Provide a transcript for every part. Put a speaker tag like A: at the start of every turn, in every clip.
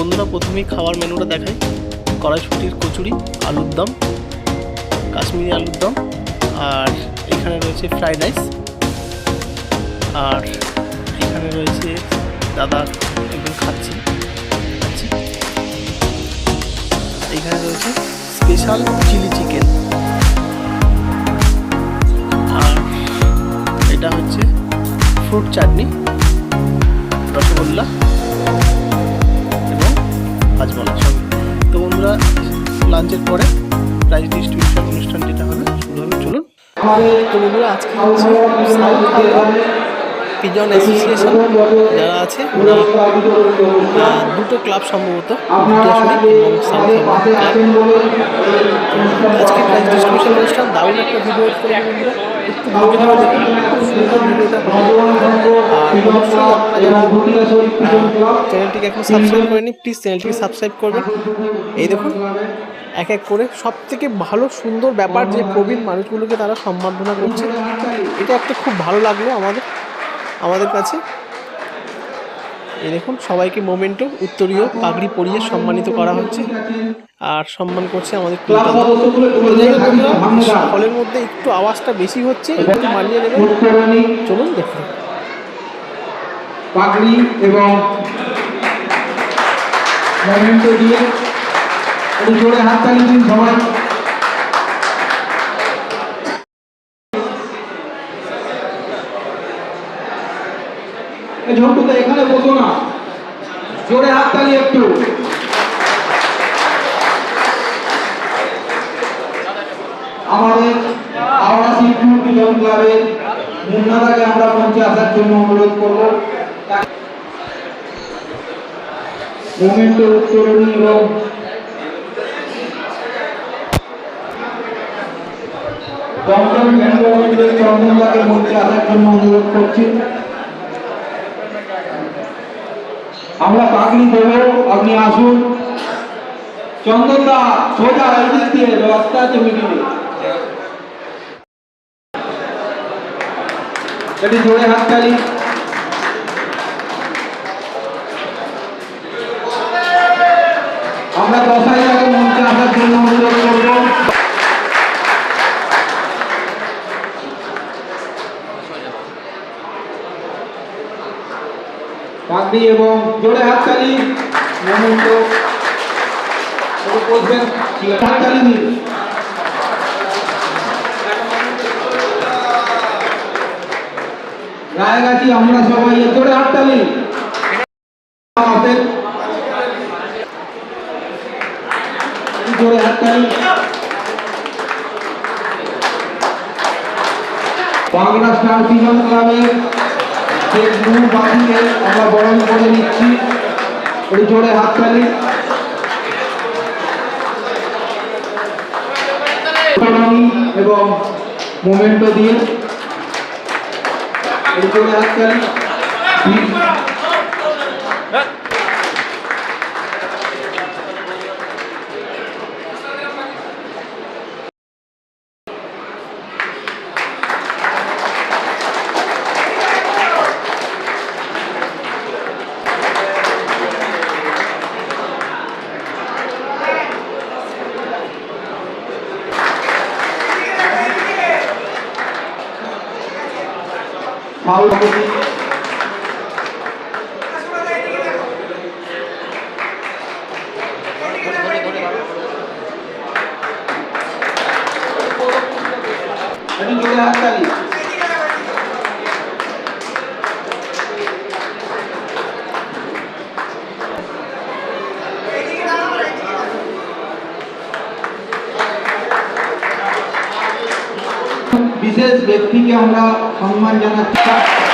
A: বন্ধুরা প্রথমেই খাওয়ার মেনুটা দেখাই। কড়াইশুটির কচুরি, আলুর দম, কাশ্মীরি আলুর দম, আর এখানে রয়েছে ফ্রাইড রাইস। আর এখানে রয়েছে দাদা একদম খাচ্ছি খাচ্ছি। এখানে রয়েছে স্পেশাল চিলি চিকেন। আর এটা হচ্ছে ফ্রুট চাটনি, রসগোল্লা। সঙ্গে তো বন্ধুরা লাঞ্চের পরে প্রাইজ ডিস্ট্রিবিউশন অনুষ্ঠান যেটা হবে শুরু হবে। চলুন। আজকে পিজন অ্যাসোসিয়েশন যারা আছে দুটো ক্লাব সম্ভবত আজকে প্রাইজ ডিস্ট্রিবিউশন অনুষ্ঠান, দারুণ একটা ভিডিও করে চ্যানেলটিকে এখন সাবস্ক্রাইব করেনি প্লিজ চ্যানেলটিকে সাবস্ক্রাইব করবেন। এই দেখুন, এক এক করে সব থেকে ভালো, সুন্দর ব্যাপার যে প্রবীণ মানুষগুলোকে তারা সম্বর্ধনা করছে। এটা একটা খুব ভালো লাগল আমাদের। আমাদের কাছে। এই দেখুন সবাইকে মোমেন্টো উত্তরীয় পাগড়ি পরিয়ে সম্মানিত করা হচ্ছে। আর সম্মান করছে আমাদের হলের মধ্যে একটু আওয়াজটা বেশি হচ্ছে একটু মানিয়ে চলুন দেখুন
B: পাগড়ি এবং মোমেন্টো দিয়ে। জোরে হাততালি দিন সবাই। ঝন্টুদা এখানে বসো না। জোরে হাততালি একটু। আমাদের হাওড়া শিবপুর ক্লাবের মুন্নাদাকে আমরা মঞ্চে আসার জন্য অনুরোধ করব। মঞ্চে আসার জন্য অনুরোধ করছি। আমরা পাগড়ি দেব আপনি আসুন। চন্দনদা সোজা রাজনীতি দিয়ে ব্যবস্থা আছে মিটিংয়ে একটু জোরে হাততালি আমরা দশ হাজার পাগড়ি এবং জোরে হাততালি দিন রায়গাছি আমরা সবাই জোরে হাততালি জোরে হাততালি বাংলা স্টার ক্লাবের যে নূর বাকিকে আমরা বরণ করে নিচ্ছি, একটু জোরে হাততালি এবং মোমেন্টো দিয়ে একটু জোরে হাততালি বিশেষ ব্যক্তিকে আমরা সম্মান জানাচ্ছি জানাচ্ছি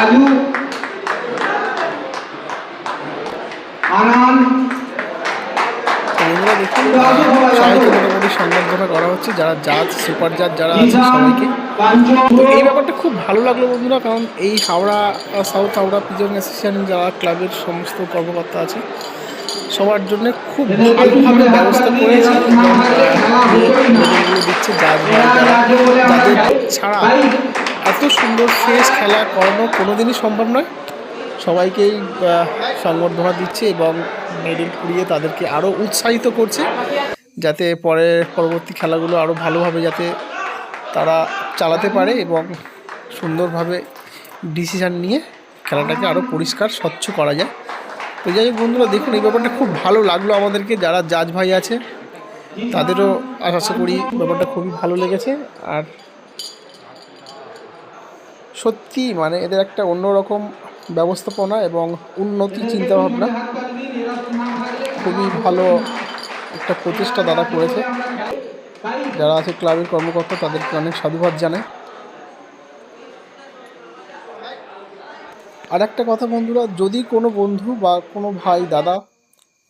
B: রাজু আনান
A: তো বন্ধুরা দেখুন সবাইকে মোটামুটি সংবর্ধনা করা হচ্ছে যারা জাজ সুপার জাজ যারা আছে সবাইকে। তো এই ব্যাপারটা খুব ভালো লাগল বন্ধুরা কারণ এই Howrah south Howrah pigeon association যারা ক্লাবের সমস্ত কর্মকর্তা আছে সবার জন্য খুব ভালোভাবে ব্যবস্থা করেছে। এবং দিচ্ছে যাদের ছাড়া এত সুন্দর শেষ খেলা করানো কোনোদিনই সম্ভব নয়। সবাইকেই সংবর্ধনা দিচ্ছে এবং মেডেল কুড়িয়ে তাদেরকে আরও উৎসাহিত করছে যাতে পরে পরবর্তী খেলাগুলো আরও ভালোভাবে যাতে তারা চালাতে পারে এবং সুন্দরভাবে ডিসিশান নিয়ে খেলাটাকে আরও পরিষ্কার, স্বচ্ছ করা যায়। তো যাই হোক বন্ধুরা, দেখুন, এই ব্যাপারটা খুব ভালো লাগল আমাদেরকে। যারা জাজ ভাই আছে, তাদেরও আশা করি ব্যাপারটা খুবই ভালো লেগেছে। আর সত্যি মানে এদের একটা অন্যরকম ব্যবস্থাপনা এবং উন্নতি চিন্তাভাবনা। খুবই ভালো একটা প্রচেষ্টা তারা করেছে। যারা আছে ক্লাবের কর্মকর্তা তাদেরকে অনেক সাধুবাদ জানায় আর একটা কথা বন্ধুরা যদি কোনো বন্ধু বা কোনো ভাই দাদা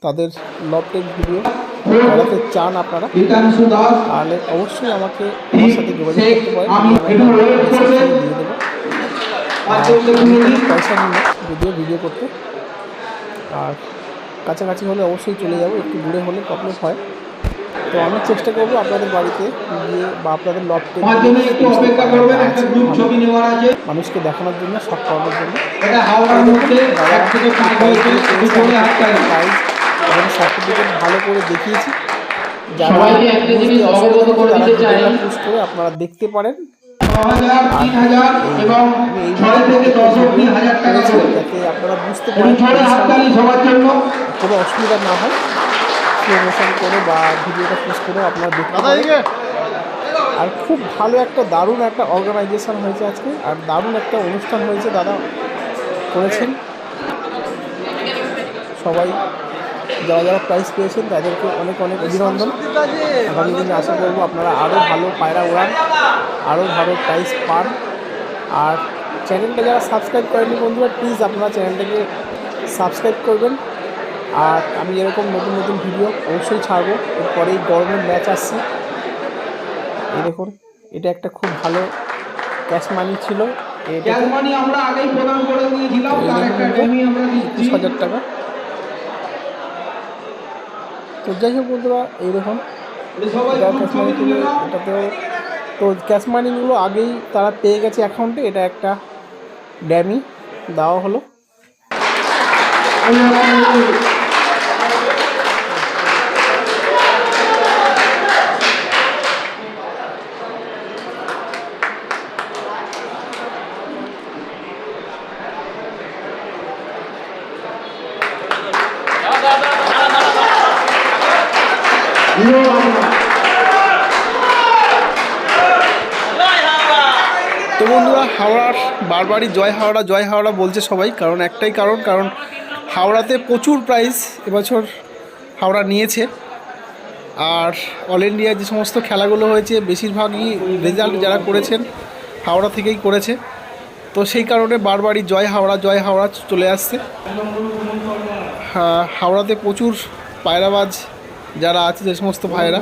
A: তাদের লবটেক ভিডিও করাতে চান আপনারা তাহলে অবশ্যই আমাকে আমার সাথে যোগাযোগ করতে পারেন। দিয়ে পয়সা নিই না যদিও ভিডিও করতে। আর কাছাকাছি হলে অবশ্যই চলে যাব একটু দূরে হলে প্রবলেম হয়। তো আমি চেষ্টা করব আপনাদের বাড়িতে গিয়ে বা আপনাদের লটকে মানুষকে দেখানোর জন্য সব করানোর জন্য। এবং সার্টিফিকেট ভালো করে দেখিয়েছি। যারা অসুবিধা
B: করে
A: আপনারা দেখতে পারেন।
B: ছ হাজার তিন হাজার এবং ছয় থেকে দশ অব্দি হাজার টাকা করে।
A: আপনারা বুঝতে পারেন
B: জোরে হাততালি সবার জন্য।
A: কোনো অসুবিধা না হয়। প্রমোশন করে বা ভিডিওটা পোস্ট করে আপনারা দেখতে পারেন। আর খুব ভালো একটা দারুণ একটা অর্গানাইজেশন হয়েছে আজকে। আর দারুণ একটা অনুষ্ঠান হয়েছে দাদা করেছেন। সবাই যারা যারা প্রাইজ পেয়েছেন তাদেরকে অনেক অনেক অভিনন্দন। আগামী দিনে আশা করব আপনারা আরও ভালো পায়রা ওড়ান আরও ভালো প্রাইজ পান। আর চ্যানেলটা যারা সাবস্ক্রাইব করেনি বন্ধুরা প্লিজ আপনারা চ্যানেলটাকে সাবস্ক্রাইব করবেন। আর আমি এরকম নতুন নতুন ভিডিও অবশ্যই ছাড়বো। এরপরেই গরমের ম্যাচ আসছে। এই দেখুন এটা একটা খুব ভালো ক্যাশ মানি ছিল। এটা
B: ক্যাশ মানি আমরা আগেই প্রদান করে দিয়েছিলাম তার একটা ডেমি আমরা দিচ্ছি
A: একুশ হাজার টাকা তো যাই হোক বন্ধুরা,
B: এইরকম
A: ক্যাশ এটাতেও তো ক্যাশ মানিগুলো আগেই তারা পেয়ে গেছে অ্যাকাউন্টে এটা একটা ড্যামি দেওয়া হলো তো বন্ধুরা হাওড়ার বারবারই জয় হাওড়া জয় হাওড়া বলছে সবাই। কারণ একটাই কারণ কারণ হাওড়াতে প্রচুর প্রাইজ এবছর হাওড়া নিয়েছে। আর অল ইন্ডিয়া যে সমস্ত খেলাগুলো হয়েছে, বেশিরভাগই রেজাল্ট যারা করেছেন, হাওড়া থেকেই করেছে। তো সেই কারণে বারবারই জয় হাওড়া জয় হাওড়া চলে আসছে। হাওড়াতে প্রচুর পায়রাবাজ যারা আছে, যে সমস্ত ভাইয়েরা,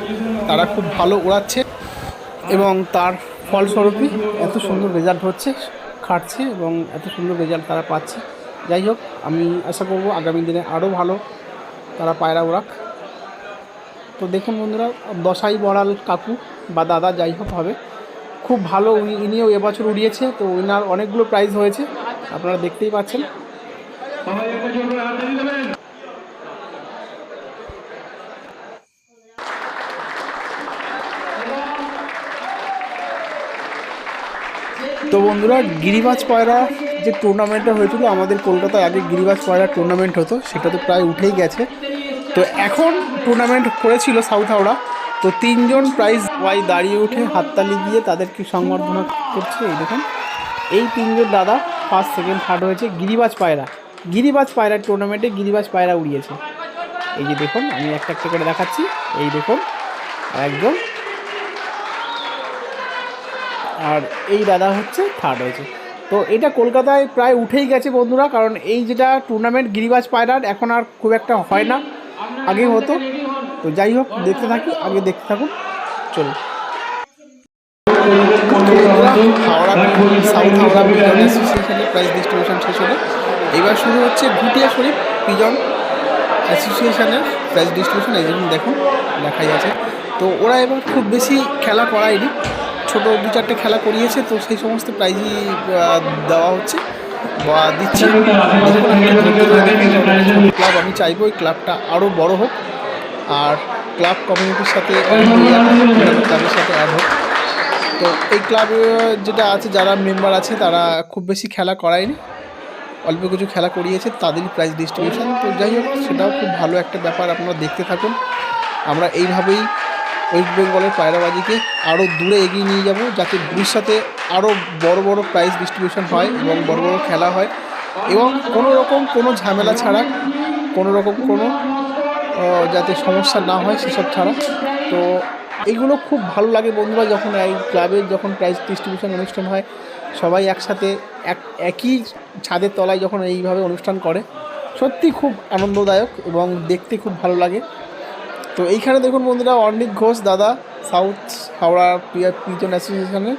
A: তারা খুব ভালো ওড়াচ্ছে। এবং তার ফলস্বরূপই এত সুন্দর রেজাল্ট হচ্ছে। খাটছে এবং এত সুন্দর রেজাল্ট তারা পাচ্ছে। যাই হোক, আমি আশা করব আগামী দিনে আরও ভালো তারা পায়রা ওড়াক তো দেখুন বন্ধুরা, দশাই বড়াল কাকু বা দাদা যাই হোক হবে। খুব ভালো, উনি ইনিও এবছর উড়িয়েছে, তো ওনার অনেকগুলো প্রাইজ হয়েছে। আপনারা দেখতেই পাচ্ছেন তো বন্ধুরা, গিরিবাজ পায়রা যে টুর্নামেন্টটা হয়েছিল, আমাদের কলকাতায় আগে গিরিবাজ পায়রা টুর্নামেন্ট হতো, সেটা তো প্রায় উঠেই গেছে। তো এখন টুর্নামেন্ট করেছিল সাউথ হাওড়া তো তিনজন প্রাইজ ওয়াই দাঁড়িয়ে উঠে হাততালি দিয়ে তাদেরকে সংবর্ধনা করছে, এই দেখুন। এই তিনজন দাদা ফার্স্ট সেকেন্ড থার্ড হয়েছে গিরিবাজ পায়রা। গিরিবাজ পায়রার টুর্নামেন্টে গিরিবাজ পায়রা উড়িয়েছে। এই যে দেখুন, আমি একটা একটা করে দেখাচ্ছি। এই দেখুন একজন আর এই দাদা হচ্ছে থার্ড হয়েছে। তো এটা কলকাতায় প্রায় উঠেই গেছে বন্ধুরা, কারণ এই যেটা টুর্নামেন্ট গিরিবাজ পায়রার, এখন আর খুব একটা হয় না। আগে হতো। তো যাই হোক, দেখতে থাকি, আগে দেখতে থাকুন। চলুন। হাওড়া প্রাইজ ডিস্ট্রিবিউশন এবার শুরু হচ্ছে ভুটিয়া শরীফ পিজন অ্যাসোসিয়েশনের প্রাইজ ডিস্ট্রিবিউশন এই জন্য দেখুন, দেখাই আছে। তো ওরা এবার খুব বেশি খেলা করায়নি। ছোট দু চারটে খেলা করিয়েছে, তো সেই সমস্ত প্রাইজই দেওয়া হচ্ছে বা দিচ্ছে। ক্লাব আমি চাইব এই ক্লাবটা আরও বড় হোক, আর ক্লাব কমিউনিটির সাথে ক্লাবের সাথে অ্যাড হোক। তো এই ক্লাবে যেটা আছে, যারা মেম্বার আছে, তারা খুব বেশি খেলা করায়নি। অল্প কিছু খেলা করিয়েছে, তাদেরই প্রাইজ ডিস্ট্রিবিউশন তো যাই হোক, সেটাও খুব ভালো একটা ব্যাপার, আপনারা দেখতে থাকুন। আমরা এইভাবেই ওয়েস্ট বেঙ্গলের পায়রাবাজিকে আরও দূরে এগিয়ে নিয়ে যাব, যাতে ভবিষ্যতে আরও বড় বড় প্রাইজ ডিস্ট্রিবিউশন হয় এবং বড় বড় খেলা হয়। এবং কোনো রকম কোনো ঝামেলা ছাড়া, কোনো রকম কোনো যাতে সমস্যা না হয় সেসব ছাড়া। তো এগুলো খুব ভালো লাগে বন্ধুরা যখন এই ক্লাবের যখন প্রাইজ ডিস্ট্রিবিউশন অনুষ্ঠান হয়, সবাই একসাথে এক, একই ছাদের তলায় যখন এইভাবে অনুষ্ঠান করে, সত্যি খুব আনন্দদায়ক এবং দেখতে খুব ভালো লাগে। তো এইখানে দেখুন বন্ধুরা অর্ণিক ঘোষ দাদা সাউথ হাওড়া পিজন অ্যাসোসিয়েশনে।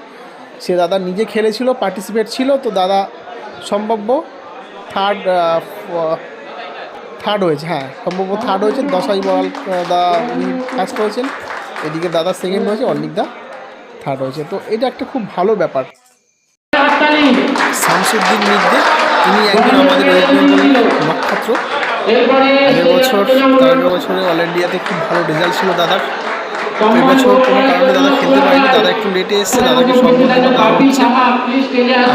A: সে দাদা নিজে খেলেছিল পার্টিসিপেট ছিল তো দাদা সম্ভাব্য থার্ড থার্ড হয়েছে হ্যাঁ সম্ভব থার্ড হয়েছে। দশাই বল দা ফার্স্ট হয়েছেন এদিকে দাদা সেকেন্ড হয়েছে অর্ণিক দা থার্ড হয়েছে। তো এটা একটা খুব ভালো ব্যাপার। শামসুদ্দিন মিদ্দে তিনি একজন আমাদের নক্ষত্র। আগের বছর তার আগের বছরে অল ইন্ডিয়াতে খুব ভালো রেজাল্ট ছিল দাদার। তো এবছর কোনো কারণে দাদা খেলতে পারেনি দাদা একটু লেটে এসছে দাদাকে সম্বোধনা দেওয়া হচ্ছে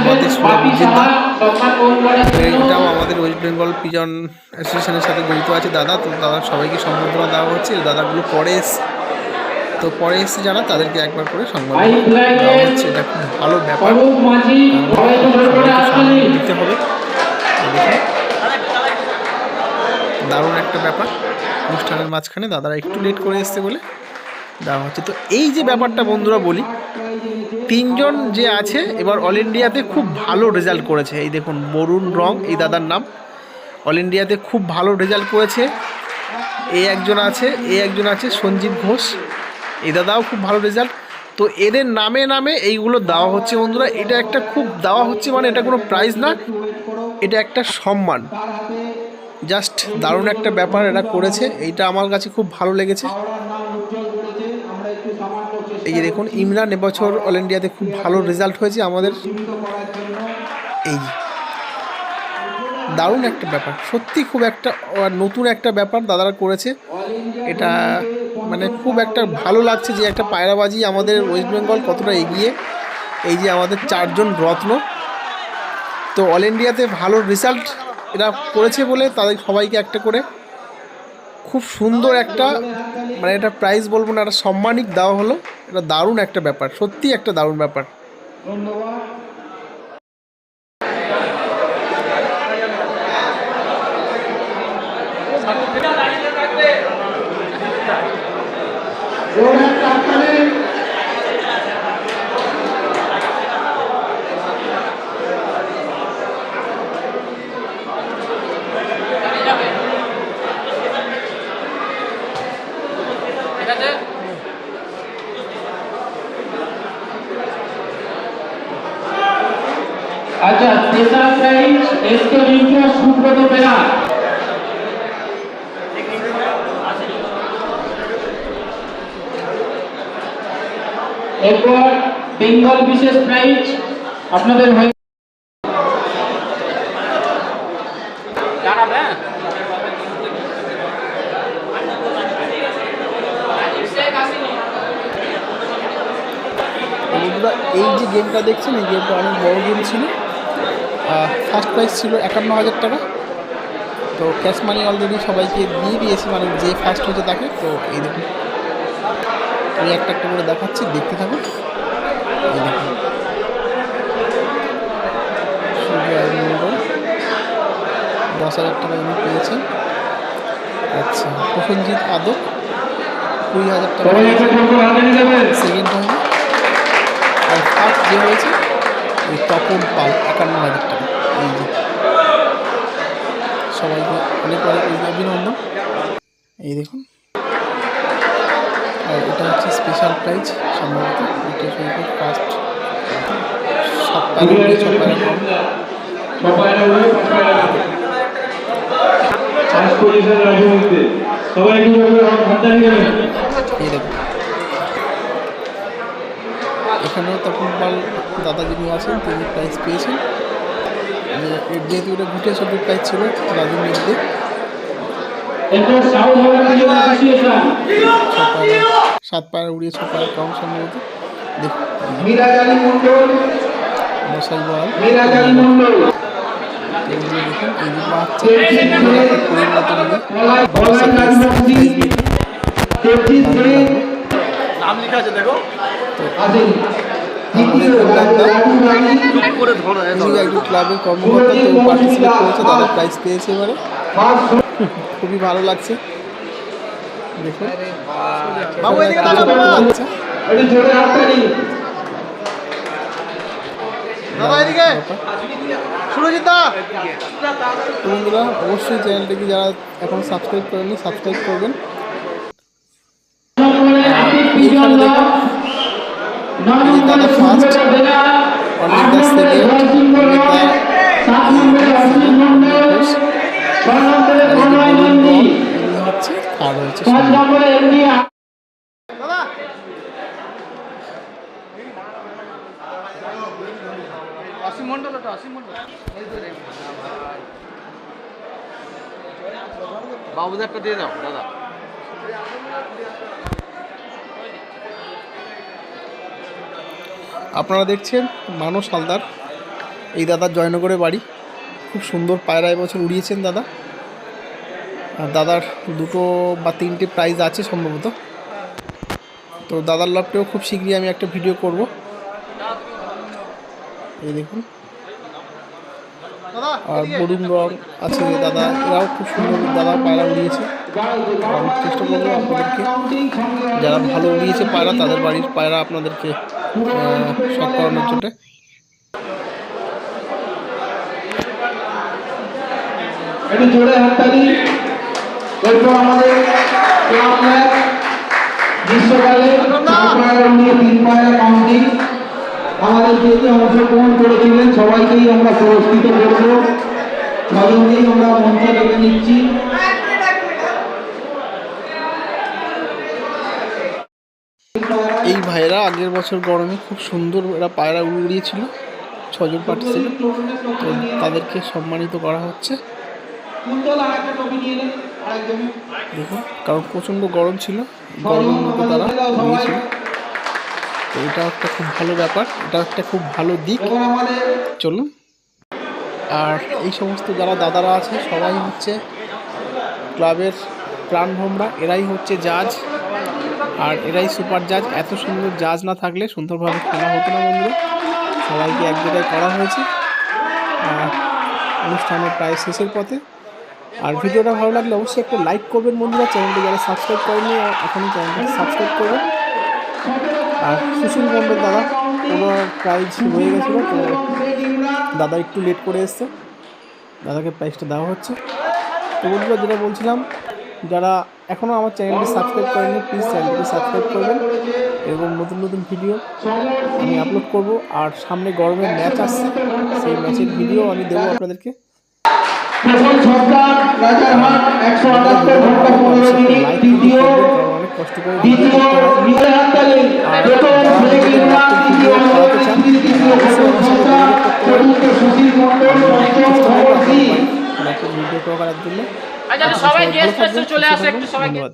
A: আমাদের সুরাবুদ্দিন দা আমাদের ওয়েস্ট বেঙ্গল পিজন অ্যাসোসিয়েশনের সাথে জড়িত আছে দাদা তো দাদা সবাইকে সম্বোধনা দেওয়া হচ্ছে দাদাগুলো পরে এসছে। তো পরে এসছে যারা তাদেরকে একবার করে সম্মান দেওয়া হচ্ছে এটা খুব ভালো ব্যাপার। দিতে হবে। দারুণ একটা ব্যাপার। অনুষ্ঠানের মাঝখানে দাদারা একটু লেট করে এসছে বলে দেওয়া হচ্ছে। তো এই যে ব্যাপারটা বন্ধুরা বলি, তিনজন যে আছে এবার অল ইন্ডিয়াতে খুব ভালো রেজাল্ট করেছে। এই দেখুন, বরুণ রং, এই দাদার নাম। অল ইন্ডিয়াতে খুব ভালো রেজাল্ট করেছে। এই একজন আছে এই একজন আছে, সঞ্জীব ঘোষ। এই দাদাও খুব ভালো রেজাল্ট তো এদের নামে নামে এইগুলো দেওয়া হচ্ছে বন্ধুরা। এটা একটা খুব, দেওয়া হচ্ছে মানে এটা কোনো প্রাইজ না, এটা একটা সম্মান। জাস্ট দারুণ একটা ব্যাপার এরা করেছে, এইটা আমার কাছে খুব ভালো লেগেছে। এই যে দেখুন, ইমরান এবছর অল ইন্ডিয়াতে খুব ভালো রেজাল্ট হয়েছে আমাদের। এই। দারুণ একটা ব্যাপার, সত্যি খুব একটা নতুন একটা ব্যাপার দাদারা করেছে। এটা মানে খুব একটা ভালো লাগছে যে একটা পায়রাবাজি আমাদের ওয়েস্ট বেঙ্গল কতটা এগিয়ে। এই যে আমাদের চারজন রত্ন। তো অল ইন্ডিয়াতে ভালো রেজাল্ট এরা করেছে বলে তাদের সবাইকে একটা করে। খুব সুন্দর একটা মানে এটা প্রাইজ বলব না একটা সম্মানিক দেওয়া হলো। এটা দারুণ একটা ব্যাপার সত্যি একটা দারুণ ব্যাপার।
C: আচ্ছা তেসরা প্রাইজ এসকে রিঙ্কু সুব্রত বেরা এরপর বেঙ্গল বিশেষ প্রাইজ আপনাদের হয়ে
A: এই যে গেমটা দেখছেন এই গেমটা অনেক বড় গেম ছিল। ফার্স্ট প্রাইজ ছিল একান্ন হাজার টাকা। তো ক্যাশ মানি অলরেডি সবাইকে দিয়ে দিয়েছি মানে যে ফার্স্ট হয়েছে তাকে। তো এই দেখুন আমি একটা একটা করে দেখাচ্ছি দেখতে থাকুন। এই দেখুন। দশ হাজার টাকা উনি পেয়েছেন। আচ্ছা প্রসেনজিৎ আদক কুড়ি হাজার টাকা। সেকেন্ড আর ফার্স্ট যে হয়েছে ওই তপন পাল একান্ন হাজার টাকা। সবাইকে অনেক অভিনন্দন। এই দেখুন। আর এটা হচ্ছে স্পেশাল প্রাইজ সম্ভবত। এটা শরীফের ফার্স্ট দেখুন। এখানেও তখন দাদা যিনি আছেন তিনি প্রাইজ পেয়েছেন। যেহেতু এটা ঘুটে ছবির প্রাইজ ছিল রাজু মির্দে
C: এরপর সাউথ হল্যান্ড ক্রিকেট অ্যাসোসিয়েশন
A: ছ পায়ের সাত পায়ের উড়িয়ে ছ পায়ের কম সম্ভবত মশাই বল।
D: নাম লেখা আছে দেখো।
A: একজন ক্লাবের কর্মকর্তা করেছে তারা প্রাইজ পেয়েছে এবারে খুবই ভালো লাগছে। দেখুন।
D: বাবু, এদিকে
A: আচ্ছা
D: দাদা এদিকে।
A: অবশ্যই চ্যানেলটিকে যারা এখন সাবস্ক্রাইব করেনি সাবস্ক্রাইব করবেন। দাদা ফার্স্ট অনেক দাস থেকে হচ্ছে থার্ড হচ্ছে।
D: অসীম মন্ডল ওটা অসীম মন্ডল বাবুদের একটা দিয়ে দাও, দাদা
A: আপনারা দেখছেন মানস হালদার। এই দাদার জয়নগরে বাড়ি। খুব সুন্দর পায়রা এবছর উড়িয়েছেন দাদা। আর দাদার দুটো বা তিনটে প্রাইজ আছে সম্ভবত। তো দাদার লাভটাও খুব শীঘ্রই আমি একটা ভিডিও করব। এই দেখুন। আর বরুণ রং আছে দাদা। এরাও খুব সুন্দর দাদা পায়রা উড়িয়েছে। যারা ভালো উড়িয়েছে পায়রা, তাদের বাড়ির পায়রা আপনাদেরকে শখ করানোর জন্য।
B: একটু আমাদের ক্লাব ম্যাচ গ্রীষ্মকালে সবাইকেই আমরা পুরস্কৃত করব। ছজনকেই আমরা মঞ্চে ডেকে নিচ্ছি।
A: ভাইরা আগের বছর গরমে খুব সুন্দর এরা পায়রা উড়িয়েছিল ছজন পার্টিসিপেট তো তাদেরকে সম্মানিত করা হচ্ছে। দেখুন, কারণ প্রচণ্ড গরম ছিল, গরমের মধ্যে তারা উড়িয়েছিল। তো এটা একটা খুব ভালো ব্যাপার, এটা একটা খুব ভালো দিক। চলুন। আর এই সমস্ত যারা দাদারা আছে, সবাই হচ্ছে ক্লাবের প্রাণভোমরা এরাই হচ্ছে জাজ। আর এরাই সুপার জাজ। এত সুন্দর জাজ না থাকলে সুন্দরভাবে খেলা হতো না বন্ধুরা। সবাইকে এক জায়গায় করা হয়েছে। অনুষ্ঠানের প্রায় শেষের পথে। আর ভিডিওটা ভালো লাগলে অবশ্যই একটা লাইক করবেন বন্ধুরা। চ্যানেলটি যারা সাবস্ক্রাইব করেনি এখনই চ্যানেলটি সাবস্ক্রাইব করবেন। আর সুশীল মণ্ডল দাদা ওনার প্রাইজ হয়ে গেছিল, তো দাদা একটু লেট করে এসছে। দাদাকে প্রাইজটা দেওয়া হচ্ছে। তো বন্ধুরা, যেটা বলছিলাম যারা এখনও আমার চ্যানেলটি সাবস্ক্রাইব করেনি প্লিজ চ্যানেলটি সাবস্ক্রাইব করবেন। এরকম নতুন নতুন ভিডিও আমি আপলোড করব। আর সামনে গরমের ম্যাচ আসছে সেই ম্যাচের ভিডিও আমি দেবো আপনাদেরকে। অনেক কষ্ট করে ভিডিও করার জন্য।
C: আচ্ছা সবাই গেস্ট চলে আসে একটু সবাই